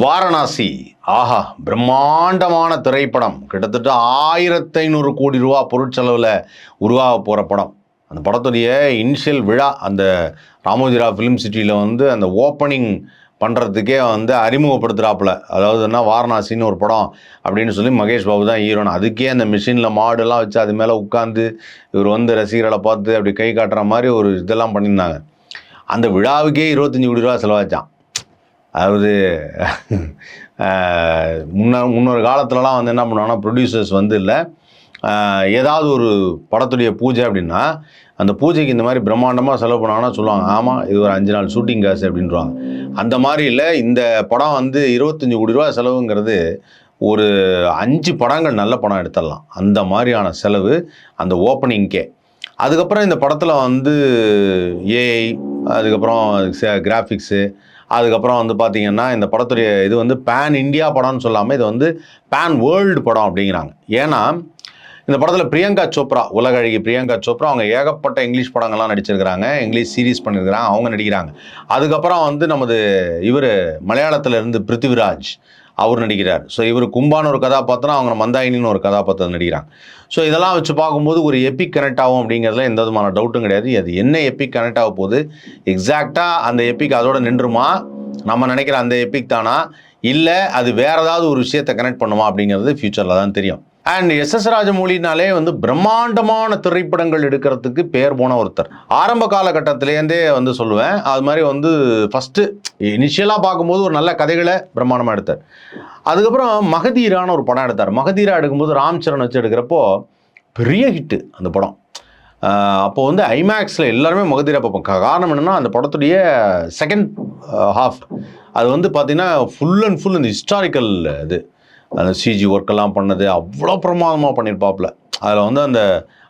வாரணாசி. ஆஹா பிரம்மாண்டமான திரைப்படம். கிட்டத்தட்ட ஆயிரத்தி ஐநூறு கோடி ரூபா பொருட்செலவில் உருவாக போகிற படம். அந்த படத்துடைய இனிஷியல் விழா அந்த ராமோஜிரா ஃபிலிம் சிட்டியில் வந்து அந்த ஓப்பனிங் பண்ணுறதுக்கே வந்து அறிமுகப்படுத்துகிறாப்புல அதாவது என்ன வாரணாசின்னு ஒரு படம் அப்படின்னு சொல்லி மகேஷ் பாபு தான் ஹீரோன் அதுக்கே அந்த மிஷினில் மாடுலாம் வச்சு அது மேலே உட்காந்து இவர் வந்து ரசிகர்களை பார்த்து அப்படி கை காட்டுற மாதிரி ஒரு இதெல்லாம் பண்ணியிருந்தாங்க. அந்த விழாவுக்கே இருபத்தஞ்சி கோடி ரூபா செலவாச்சான் அதாவது முன்ன முன்னொரு காலத்துலலாம் வந்து என்ன பண்ணுவாங்கன்னா ப்ரொடியூசர்ஸ் வந்து இல்லை ஏதாவது ஒரு படத்துடைய பூஜை அப்படின்னா அந்த பூஜைக்கு இந்த மாதிரி பிரம்மாண்டமாக செலவு பண்ணாங்கன்னா சொல்லுவாங்க. ஆமாம் இது ஒரு அஞ்சு நாள் ஷூட்டிங் காசு அப்படின்றாங்க அந்த மாதிரி இல்லை இந்த படம் வந்து இருபத்தஞ்சி கோடி ரூபா செலவுங்கிறது ஒரு அஞ்சு படங்கள் நல்ல படம் எடுத்துடலாம். அந்த மாதிரியான செலவு அந்த ஓப்பனிங்க்கே அதுக்கப்புறம் இந்த படத்தில் வந்து ஏஐ அதுக்கப்புறம் கிராஃபிக்ஸு அதுக்கப்புறம் வந்து பார்த்திங்கன்னா இந்த படத்துடைய இது வந்து பேன் இந்தியா படம்னு சொல்லாமல் இது வந்து பேன் வேர்ல்டு படம் அப்படிங்கிறாங்க. ஏன்னா இந்த படத்தில் பிரியங்கா சோப்ரா உலகழகி பிரியங்கா சோப்ரா அவங்க ஏகப்பட்ட இங்கிலீஷ் படங்கள்லாம் நடிச்சிருக்கிறாங்க. இங்கிலீஷ் சீரீஸ் பண்ணியிருக்கிறாங்க அவங்க நடிக்கிறாங்க. அதுக்கப்புறம் வந்து நமது இவர் மலையாளத்தில் இருந்து பிருத்திவிராஜ். அவர் நடிக்கிறார். ஸோ இவர் கும்பான ஒரு கதாபாத்திரம் அவங்க மந்தாயினின்னு ஒரு கதாபாத்திரம் நடிக்கிறாங்க. ஸோ இதெல்லாம் வச்சு பார்க்கும்போது ஒரு எப்பிக் கனெக்ட் ஆகும் அப்படிங்கிறதுல எந்த விதமான டவுட்டும் கிடையாது. அது என்ன எப்பிக் கனெக்ட் ஆக போகுது? எக்ஸாக்டாக அந்த எப்பிக் அதோட நின்றுமா? நம்ம நினைக்கிற அந்த எப்பிக் தானா? இல்லை அது வேற ஏதாவது ஒரு விஷயத்தை கனெக்ட் பண்ணுமா அப்படிங்கிறது ஃபியூச்சரில் தான் தெரியும். அண்ட் எஸ் எஸ் ராஜமௌலினாலே வந்து பிரம்மாண்டமான திரைப்படங்கள் எடுக்கிறதுக்கு பேர் போன ஒருத்தர். ஆரம்ப காலகட்டத்திலேருந்தே வந்து சொல்லுவேன். அது மாதிரி வந்து ஃபஸ்ட்டு இனிஷியலாக பார்க்கும்போது ஒரு நல்ல கதைகளை பிரம்மாண்டமாக எடுத்தார். அதுக்கப்புறம் மகதீரான ஒரு படம் எடுத்தார். மகதீரா எடுக்கும்போது ராம் சரண் வச்சு எடுக்கிறப்போ பெரிய ஹிட்டு அந்த படம். அப்போ வந்து ஐமேக்ஸில் எல்லாருமே மகதீரா பார்ப்போம். காரணம் என்னென்னா அந்த படத்துடைய செகண்ட் ஹாஃப் அது வந்து பார்த்திங்கன்னா ஃபுல் அண்ட் ஃபுல் இந்த ஹிஸ்டாரிக்கல் இது. அந்த சிஜி ஒர்க்கெல்லாம் பண்ணது அவ்வளோ பிரமாதமாக பண்ணியிருப்பாப்புல அதில் வந்து அந்த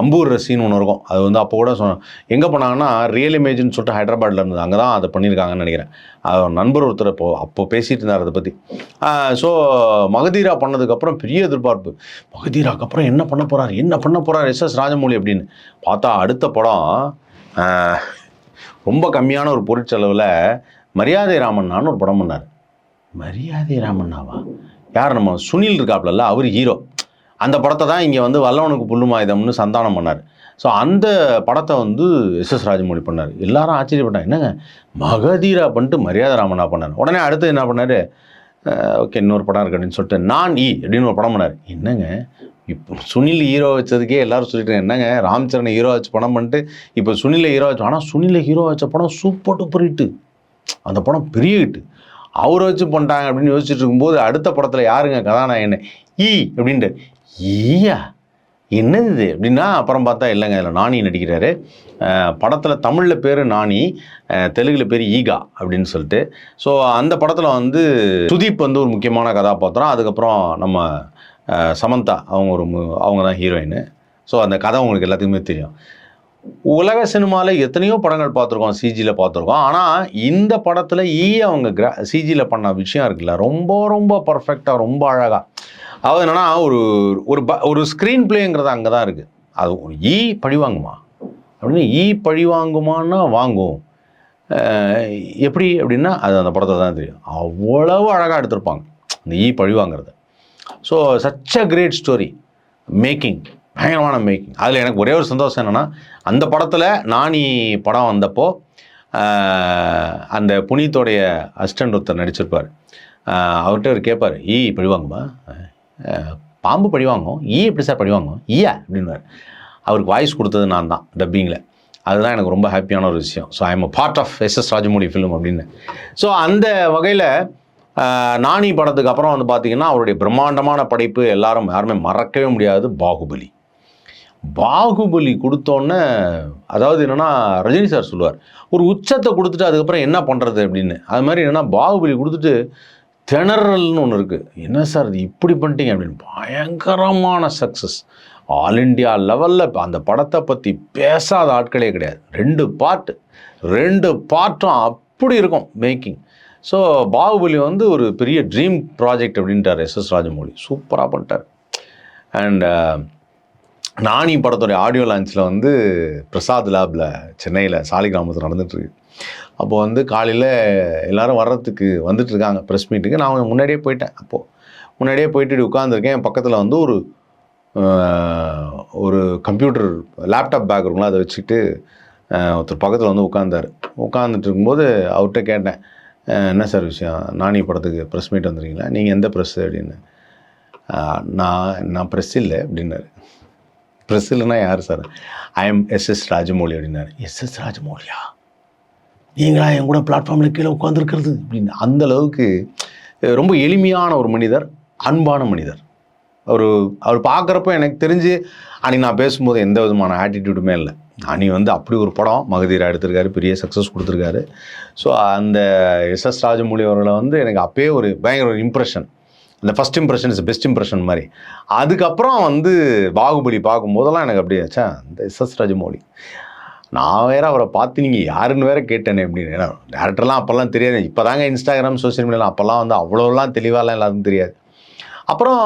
அம்பூர் சீன் ஒன்று இருக்கும். அது வந்து அப்போ கூட சொன்ன எங்கே பண்ணாங்கன்னா ரியல் இமேஜ்னு சொல்லிட்டு ஹைதராபாத்தில் இருந்தது. அங்கே தான் அதை பண்ணியிருக்காங்கன்னு நினைக்கிறேன். அது நண்பர் ஒருத்தர் இப்போ அப்போ பேசிகிட்டு இருந்தார் அதை பற்றி ஸோ மகதீரா பண்ணதுக்கப்புறம் பெரிய எதிர்பார்ப்பு. மகதீராக்கு அப்புறம் என்ன பண்ண போகிறார் என்ன பண்ண போகிறார் எஸ் எஸ் ராஜமௌழி அப்படின்னு. பார்த்தா அடுத்த படம் ரொம்ப கம்மியான ஒரு பொருட்செலவில் மரியாதை ராமண்ணான்னு ஒரு படம் பண்ணார். மரியாதை ராமண்ணாவா? யார் நம்ம சுனில் இருக்காப்லல்ல அவர் ஹீரோ அந்த படத்தை தான் இங்கே வந்து வல்லவனுக்கு புல்லுமாயுதம்னு சந்தானம் பண்ணார். ஸோ அந்த படத்தை வந்து எஸ் எஸ் ராஜமௌழி பண்ணார். எல்லாரும் ஆச்சரியப்பட்டாங்க. என்னங்க? மகதீரா பண்ணிட்டு மரியாதை ராமனா பண்ணார். உடனே அடுத்து என்ன பண்ணார்? ஓகே இன்னொரு படம் இருக்கு அப்படின்னு சொல்லிட்டு நான் ஈ அப்படின்னு ஒரு படம் பண்ணார். என்னங்க? இப்போ சுனில் ஹீரோ வச்சதுக்கே எல்லாரும் சொல்லிட்டு என்னங்க? ராம்சரணை ஹீரோ வச்சு படம் பண்ணிட்டு இப்போ சுனிலை ஹீரோ வச்சு ஆனால் சுனிலை ஹீரோ வச்ச படம் சூப்பர் டூப்பர் ஹிட்டு அந்த படம் பெரிய ஹிட்டு அவரை வச்சு பண்ணிட்டாங்க அப்படின்னு யோசிச்சுட்டு இருக்கும்போது அடுத்த படத்தில் யாருங்க கதாநாயகன்? ஈ அப்படின்ட்டு. ஈயா? என்னது இது? அப்படின்னா அப்புறம் பார்த்தா இல்லைங்க இதில் நானி நடிக்கிறாரு. படத்தில் தமிழில் பேர் நானி தெலுங்கில் பேர் ஈகா அப்படின்னு சொல்லிட்டு. ஸோ அந்த படத்தில் வந்து சுதீப் வந்து ஒரு முக்கியமான கதாபாத்திரம். அதுக்கப்புறம் நம்ம சமந்தா அவங்க ஒரு அவங்க தான் ஹீரோயின் ஸோ அந்த கதை உங்களுக்கு எல்லாத்துக்குமே தெரியும். உலக சினிமாவில் எத்தனையோ படங்கள் பார்த்துருக்கோம் சிஜியில் பார்த்துருக்கோம். ஆனால் இந்த படத்தில் ஈ e அவங்க கிரா சிஜியில் பண்ண விஷயம் இருக்குல்ல ரொம்ப ரொம்ப பர்ஃபெக்டாக ரொம்ப அழகாக அது என்னென்னா ஒரு ஒரு ப ஒரு ஸ்க்ரீன் பிளேங்கிறது அங்கே தான் இருக்குது அது ஒரு ஈ பழி வாங்குமா? அப்படின்னு ஈ பழி வாங்குமான்னா வாங்கும். எப்படி அப்படின்னா அது அந்த படத்தை தான் தெரியும். அவ்வளவு அழகாக எடுத்திருப்பாங்க. இந்த ஈ பழிவாங்கிறது so such a great story making பயங்கரமான மேக்கிங் அதில் எனக்கு ஒரே ஒரு சந்தோஷம் என்னென்னா அந்த படத்தில் நானி படம் வந்தப்போ அந்த புனித்தோடைய அசிஸ்டன்ட் ஒருத்தர் நடிச்சிருப்பார். அவர்கிட்ட அவர் கேட்பார் ஈ பழிவாங்குமா பாம்பு பழிவாங்கும் ஈ எப்படி சார் பழிவாங்கும் ஈயா? அப்படின்வார் அவருக்கு வாய்ஸ் கொடுத்தது நான் தான் டப்பிங்கில் அதுதான் எனக்கு ரொம்ப ஹாப்பியான ஒரு விஷயம். So I am a part of S S Rajamouli film அப்படின்னு. ஸோ அந்த வகையில் நானி படத்துக்கு அப்புறம் வந்து பார்த்தீங்கன்னா அவருடைய பிரம்மாண்டமான படைப்பு எல்லாரும் யாருமே மறக்கவே முடியாது. பாகுபலி. பாகுபலி கொடுத்தோன்னே அதாவது என்னென்னா ரஜினி சார் சொல்லுவார் ஒரு உச்சத்தை கொடுத்துட்டு அதுக்கப்புறம் என்ன பண்ணுறது அப்படின்னு. அது மாதிரி என்னென்னா பாகுபலி கொடுத்துட்டு திணறல்னு ஒன்று இருக்குது என்ன சார் இது இப்படி பண்ணிட்டீங்க? அப்படின்னு. பயங்கரமான சக்ஸஸ் ஆல் இண்டியா லெவலில் அந்த படத்தை பற்றி பேசாத ஆட்களே கிடையாது. ரெண்டு பாட்டு ரெண்டு பார்ட்டும் அப்படி இருக்கும் மேக்கிங் ஸோ பாகுபலி வந்து ஒரு பெரிய ட்ரீம் ப்ராஜெக்ட் அப்படின்ட்டார் எஸ் எஸ் ராஜமௌழி சூப்பராக பண்ணிட்டார். அண்ட் நானி படத்துடைய ஆடியோ லான்ச்சில் வந்து பிரசாத் லேபில் சென்னையில் சாலிகிராமத்தில் நடந்துட்டுருக்கு. அப்போ வந்து காலையில் எல்லோரும் வர்றதுக்கு வந்துட்டு இருக்காங்க ப்ரெஸ் மீட்டுக்கு நான் முன்னாடியே போயிட்டேன் அப்போது முன்னாடியே போயிட்டு இப்படி உட்காந்துருக்கேன் என் பக்கத்தில் வந்து ஒரு ஒரு கம்ப்யூட்டர் லேப்டாப் பேக் இருக்குங்களா அதை வச்சுக்கிட்டு ஒருத்தர் பக்கத்தில் வந்து உட்காந்தார் உட்காந்துட்டு இருக்கும்போது அவர்கிட்ட கேட்டேன் என்ன சார் விஷயம்? நானி படத்துக்கு ப்ரெஸ் மீட் வந்துருக்கீங்களா? நீங்கள் எந்த ப்ரெஸ் அப்படின்னு? நான் நான் ப்ரெஸ் இல்லை அப்படின்னாரு. பிரசில்னா யார் sir? I am S S Rajamouli அப்படின்னாரு. எஸ்எஸ் ராஜமௌழியா நீங்களா என் கூட பிளாட்ஃபார்மில் கீழே உட்காந்துருக்கிறது அப்படின்னு. அந்த அளவுக்கு ரொம்ப எளிமையான ஒரு மனிதர் அன்பான மனிதர். அவர் அவர் பார்க்குறப்ப எனக்கு தெரிஞ்சு அன்றைக்கி நான் பேசும்போது எந்த விதமான ஆட்டிடியூடுமே இல்லை. அனி வந்து அப்படி ஒரு படம் மகதீரா எடுத்திருக்காரு பெரிய சக்ஸஸ் கொடுத்துருக்காரு. ஸோ அந்த எஸ்எஸ் ராஜமௌழி அவர்களை வந்து எனக்கு அப்பயே ஒரு பயங்கர ஒரு இம்ப்ரெஷன் இந்த first impression is best impression மாதிரி. அதுக்கப்புறம் வந்து பாகுபலி பார்க்கும்போதெல்லாம் எனக்கு அப்படியே ஆச்சா இந்த எஸ் எஸ் ராஜமௌலி. நான் வேற அவரை பார்த்து நீங்கள் யாருன்னு வேற கேட்டேனே அப்படின்னு. ஏன்னா டேரக்டர்லாம் அப்போல்லாம் தெரியாது. இப்போ தாங்க இன்ஸ்டாகிராம் சோஷியல் மீடியாலாம் அப்போல்லாம் வந்து அவ்வளோலாம் தெளிவாலாம் எல்லாருக்கும் தெரியாது. அப்புறம்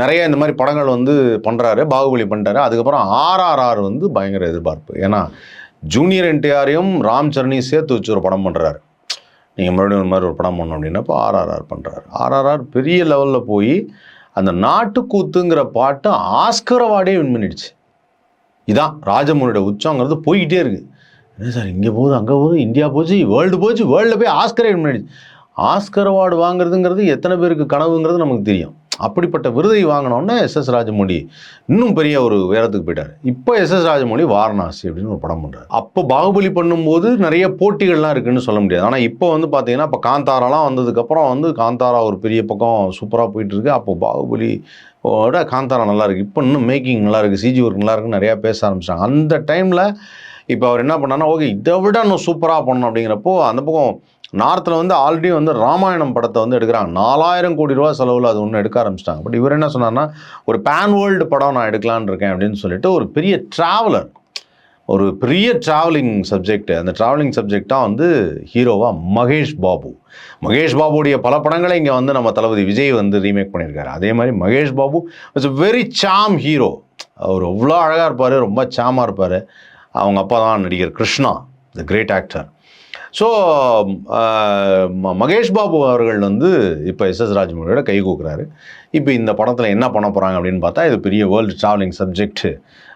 நிறைய இந்த மாதிரி படங்கள் வந்து பண்ணுறாரு பாகுபலி பண்ணிட்டாரு அதுக்கப்புறம் ஆர்ஆர்ஆர் வந்து பயங்கர எதிர்பார்ப்பு. ஏன்னா ஜூனியர் என்டிஆரையும் ராம் சரணையும் சேர்த்து வச்சு ஒரு படம் பண்ணுறாரு நீங்கள் மறுபடியும் ஒரு மாதிரி ஒரு படம் பண்ணணும் அப்படின்னப்போ ஆர்ஆர்ஆர் பண்ணுறாரு ஆர்ஆர்ஆர் பெரிய லெவலில் போய் அந்த நாட்டுக்கூத்துங்கிற பாட்டு ஆஸ்கர் அவார்டே வின் பண்ணிடுச்சு. இதான் ராஜமௌலியோட உச்சங்கிறது போய்கிட்டே இருக்குது என்ன சார் இங்கே போகுது அங்கே போகுது இந்தியா போச்சு வேர்ல்டு போச்சு வேர்ல்டில் போய் ஆஸ்கரே வின் பண்ணிடுச்சு. ஆஸ்கர் அவார்டு வாங்குறதுங்கிறது எத்தனை பேருக்கு கனவுங்கிறது நமக்கு தெரியும். அப்படிப்பட்ட விருதை வாங்கினோன்னே எஸ்எஸ் ராஜமௌழி இன்னும் பெரிய ஒரு உயரத்துக்கு போயிட்டார். இப்போ எஸ்எஸ் ராஜமௌழி வாரணாசி அப்படின்னு ஒரு படம் பண்ணுறாரு அப்போ பாகுபலி பண்ணும்போது நிறைய போட்டிகள்லாம் இருக்குன்னு சொல்ல முடியாது. ஆனால் இப்போ வந்து பார்த்தீங்கன்னா இப்போ காந்தாராலாம் வந்ததுக்கப்புறம் வந்து காந்தாரா ஒரு பெரிய பக்கம் சூப்பராக போயிட்டுருக்கு. அப்போ பாகுபலி ஓட காந்தாரா நல்லாயிருக்கு இப்போ இன்னும் மேக்கிங் நல்லாயிருக்கு சிஜி ஒர்க் நல்லா நிறையா பேச ஆரம்பிச்சாங்க. அந்த டைமில் இப்போ அவர் என்ன பண்ணாருன்னா ஓகே இதை விட இன்னும் சூப்பராக பண்ணணும் அப்படிங்கிறப்போ அந்த பக்கம் நார்த்தில் வந்து ஆல்ரெடி வந்து ராமாயணம் படத்தை வந்து எடுக்கிறாங்க. நாலாயிரம் கோடி ரூபா செலவில் அது ஒன்று எடுக்க ஆரம்பிச்சிட்டாங்க. பட் இவர் என்ன சொன்னார்னா ஒரு பேன் வேர்ல்டு படம் நான் எடுக்கலான்னு இருக்கேன் அப்படின்னு சொல்லிட்டு ஒரு பெரிய ட்ராவலர் ஒரு பெரிய ட்ராவலிங் சப்ஜெக்ட் அந்த ட்ராவலிங் சப்ஜெக்டாக வந்து ஹீரோவாக மகேஷ் பாபு. மகேஷ் பாபுடைய பல படங்களை இங்கே வந்து நம்ம தளபதி விஜய் வந்து ரீமேக் பண்ணியிருக்காரு. அதே மாதிரி Mahesh Babu it's a very some hero அவர் அவ்வளோ அழகாக இருப்பார் ரொம்ப சாமாக இருப்பார். அவங்க அப்பா தான் நடிகர் Krishna the great actor so um, uh, Mahesh Babu அவர்கள் வந்து இப்போ எஸ்எஸ் ராஜமௌழியோட கை கூக்குறாரு. இப்போ இந்த படத்தில் என்ன பண்ண போகிறாங்க அப்படின்னு பார்த்தா இது பெரிய வேர்ல்டு ட்ராவலிங் சப்ஜெக்ட்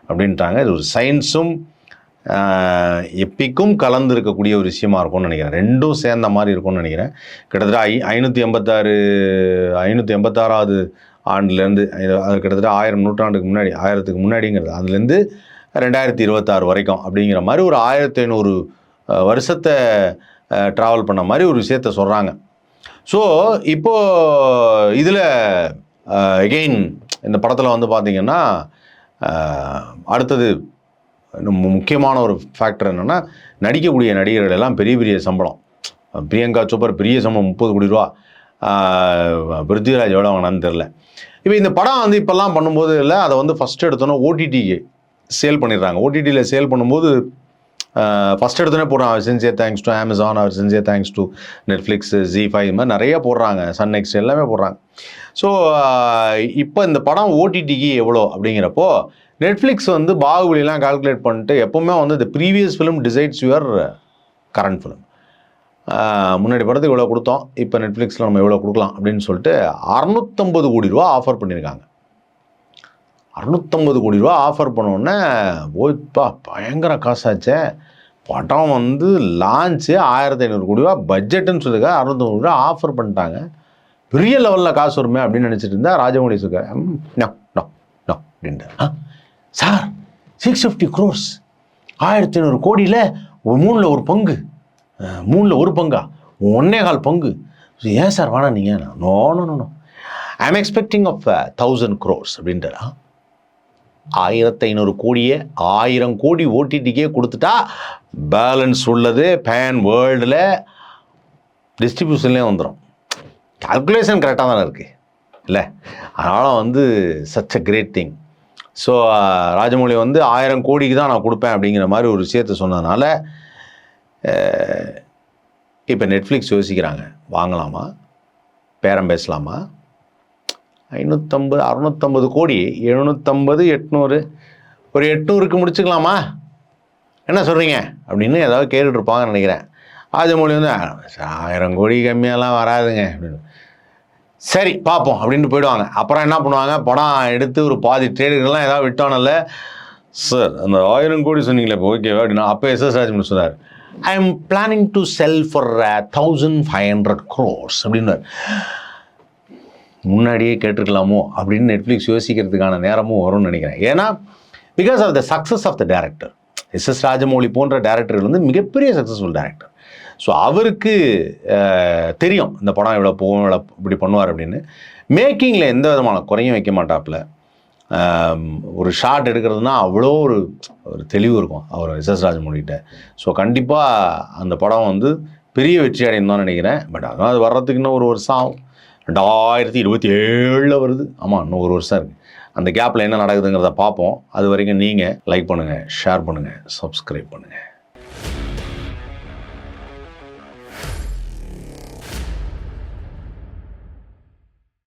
அப்படின்ட்டாங்க இது ஒரு சயின்ஸும் எப்பிக்கும் கலந்து இருக்கக்கூடிய ஒரு விஷயமா இருக்கும்னு நினைக்கிறேன். ரெண்டும் சேர்ந்த மாதிரி இருக்கும்னு நினைக்கிறேன். கிட்டத்தட்ட ஐ ஐநூற்றி எண்பத்தாறு ஐநூற்றி எண்பத்தாறாவது ஆண்டுலேருந்து அது கிட்டத்தட்ட ஆயிரம் நூற்றாண்டுக்கு முன்னாடி ஆயிரத்துக்கு முன்னாடிங்கிறது. அதுலேருந்து ரெண்டாயிரத்தி இருபத்தாறு வரைக்கும் அப்படிங்கிற மாதிரி ஒரு ஆயிரத்தி ஐநூறு வருஷத்தை ட்ராவல் பண்ண மாதிரி ஒரு விஷயத்த சொல்கிறாங்க ஸோ இப்போது இதில் எகெயின் இந்த படத்தில் வந்து பார்த்திங்கன்னா அடுத்தது இன்னும் முக்கியமான ஒரு ஃபேக்டர் என்னென்னா நடிக்கக்கூடிய நடிகர்கள் எல்லாம் பெரிய பெரிய சம்பளம். பிரியங்கா சோப்பர் பெரிய சம்பளம் முப்பது கோடி ரூபா. ஆஹ் பிருத்திவிராஜ் எவ்வளோ வாங்கினான்னு தெரில இப்போ இந்த படம் வந்து இப்போல்லாம் பண்ணும்போது இல்லை அதை வந்து ஃபஸ்ட்டு எடுத்தோன்னே ஓடிடிக்கு சேல் பண்ணிடுறாங்க. ஓடிடியில் சேல் பண்ணும்போது ஃபஸ்ட் எடுத்தோன்னே போடுறான். அவர் செஞ்சே தேங்க்ஸ் டு அமேசான் அவர் செஞ்சே thanks to Netflix Zee five இது மாதிரி நிறைய போடுறாங்க. சன் நெக்ஸ்ட் எல்லாமே போடுறாங்க. ஸோ இப்போ இந்த படம் ஓடிடிக்கு எவ்வளோ அப்படிங்கிறப்போ நெட்ஃப்ளிக்ஸ் வந்து பாகுபலிலாம் கால்குலேட் பண்ணிட்டு எப்போவுமே வந்து இந்த previous film decides your current film முன்னாடி படத்துக்கு இவ்வளோ கொடுத்தோம். இப்போ நெட்ஃப்ளிக்ஸில் நம்ம எவ்வளோ கொடுக்கலாம் அப்படின்னு சொல்லிட்டு அறநூற்றம்பது கோடி ரூபா ஆஃபர் பண்ணியிருக்காங்க. அறுநூத்தம்பது கோடி ரூபா ஆஃபர் பண்ணோடனே ஓய்ப்பா பயங்கர காசாச்சே. படம் வந்து லான்ச்சு ஆயிரத்தி ஐநூறு கோடி ரூபா பட்ஜெட்டுன்னு சொல்லுங்க அறுநூத்தம்பது ரூபா ஆஃபர் பண்ணிட்டாங்க. பெரிய லெவலில் காசு வருமே அப்படின்னு நினச்சிட்டு இருந்தா ராஜமௌழி சொல்கிறார் நோ நோ நோ அப்படின்ட்டு ஆ சார் சிக்ஸ் ஃபிஃப்டி க்ரோர்ஸ் ஆயிரத்தி ஐநூறு கோடியில் மூணில் ஒரு பங்கு. மூணில் ஒரு பங்கா? ஒன்னே கால் பங்கு. ஏன் சார் வேணாம் நீங்கள் no no no no. I am expecting of thousand crores அப்படின்ட்டு ஆயிரத்தி ஐநூறு கோடியே ஆயிரம் கோடி ஓடிடிக்கே கொடுத்துட்டா பேலன்ஸ் உள்ளது பேன் வேர்ல்டில் டிஸ்ட்ரிபியூஷன்லேயே வந்துடும் கால்குலேஷன் கரெக்டாக தானே இருக்குது இல்லை? அதனால் வந்து such a great thing so Rajamouli வந்து ஆயிரம் கோடிக்கு தான் நான் கொடுப்பேன் அப்படிங்கிற மாதிரி ஒரு விஷயத்தை சொன்னதுனால இப்போ நெட்ஃப்ளிக்ஸ் யோசிக்கிறாங்க. வாங்கலாமா? பேரம் பேசலாமா? ஐநூற்றம்பது அறுநூற்றம்பது கோடி எழுநூற்றம்பது எட்நூறு ஒரு எட்நூறுக்கு முடிச்சுக்கலாமா? என்ன சொல்கிறீங்க அப்படின்னு ஏதாவது கேட்டுட்ருப்பாங்கன்னு இருப்பாங்கன்னு நினைக்கிறேன். மொழி வந்து ஆயிரம் கோடி கம்மியாலாம் வராதுங்க. அப்படின்னு. சரி பார்ப்போம் அப்படின்ட்டு போயிடுவாங்க. அப்புறம் என்ன பண்ணுவாங்க? படம் எடுத்து ஒரு பாதி ட்ரேடுகள்லாம் ஏதாவது விட்டோன்னல்ல சார் அந்த ஆயிரம் கோடி சொன்னீங்களே இப்போ ஓகேவா அப்படின்னா அப்போ எஸ் எஸ் சொன்னார். I am planning to sell for thousand five hundred crores uh, அப்படின்னார் முன்னாடியே கேட்டிருக்கலாமோ அப்படின்னு நெட்ஃப்ளிக்ஸ் யோசிக்கிறதுக்கான நேரமும் வரும்னு நினைக்கிறேன். ஏன்னா because of the success of the director S S Rajamouli போன்ற டேரக்டர்கள் வந்து மிகப்பெரிய சக்ஸஸ்ஃபுல் டேரக்டர் ஸோ அவருக்கு தெரியும் இந்த படம் இவ்வளோ போகும் இவ்வளோ இப்படி பண்ணுவார் அப்படின்னு. மேக்கிங்கில் எந்த விதமான குறையும் வைக்க மாட்டாப்புல. ஒரு ஷாட் எடுக்கிறதுனா அவ்வளோ ஒரு ஒரு தெளிவு இருக்கும் அவர் எஸ் எஸ் ராஜமௌழிகிட்ட ஸோ கண்டிப்பாக அந்த படம் வந்து பெரிய வெற்றி அடையும் தான் நினைக்கிறேன். பட் அதான் அது வர்றதுக்கு இன்னும் ஒரு வருஷம் ஆகும். ரெண்டாயிரத்தி இருபத்தி ஏழில் வருது. ஆமாம் இன்னும் ஒரு வருஷம் இருக்குது அந்த கேப்பில் என்ன நடக்குதுங்கிறத பார்ப்போம். அது வரைக்கும் நீங்கள் லைக் பண்ணுங்கள் ஷேர் பண்ணுங்கள் சப்ஸ்கிரைப் பண்ணுங்கள்